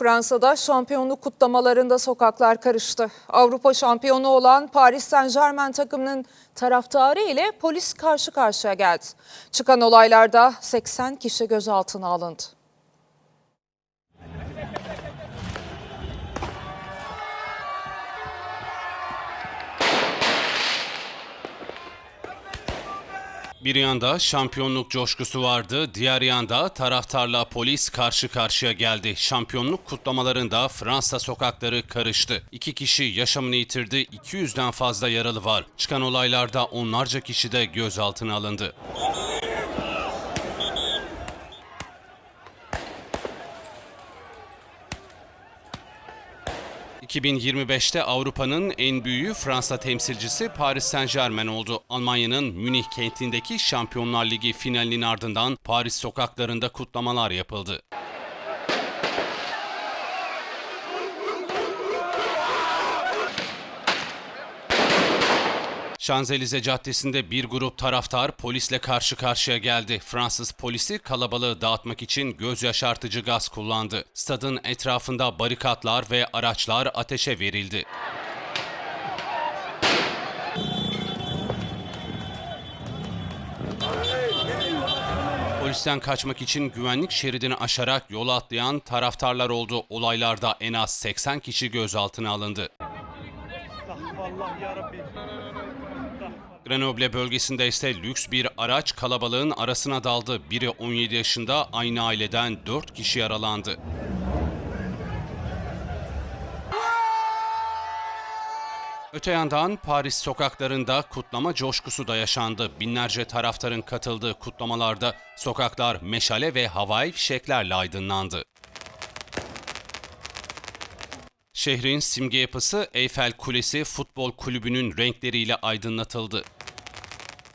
Fransa'da şampiyonluk kutlamalarında sokaklar karıştı. Avrupa şampiyonu olan Paris Saint Germain takımının taraftarı ile polis karşı karşıya geldi. Çıkan olaylarda 80 kişi gözaltına alındı. Bir yanda şampiyonluk coşkusu vardı, diğer yanda taraftarla polis karşı karşıya geldi. Şampiyonluk kutlamalarında Fransa sokakları karıştı. İki kişi yaşamını yitirdi, 200'den fazla yaralı var. Çıkan olaylarda onlarca kişi de gözaltına alındı. ...2025'te Avrupa'nın en büyüğü Fransa temsilcisi Paris Saint Germain oldu. Almanya'nın Münih kentindeki Şampiyonlar Ligi finalinin ardından Paris sokaklarında kutlamalar yapıldı. Şanzelize Caddesi'nde bir grup taraftar polisle karşı karşıya geldi. Fransız polisi kalabalığı dağıtmak için göz yaşartıcı gaz kullandı. Stadın etrafında barikatlar ve araçlar ateşe verildi. Polisten kaçmak için güvenlik şeridini aşarak yola atlayan taraftarlar oldu. Olaylarda en az 80 kişi gözaltına alındı. Allah ya Rabbi. Grenoble bölgesinde ise lüks bir araç kalabalığın arasına daldı. Biri 17 yaşında aynı aileden 4 kişi yaralandı. Öte yandan Paris sokaklarında kutlama coşkusu da yaşandı. Binlerce taraftarın katıldığı kutlamalarda sokaklar meşale ve havai fişeklerle aydınlandı. Şehrin simge yapısı Eyfel Kulesi Futbol Kulübü'nün renkleriyle aydınlatıldı.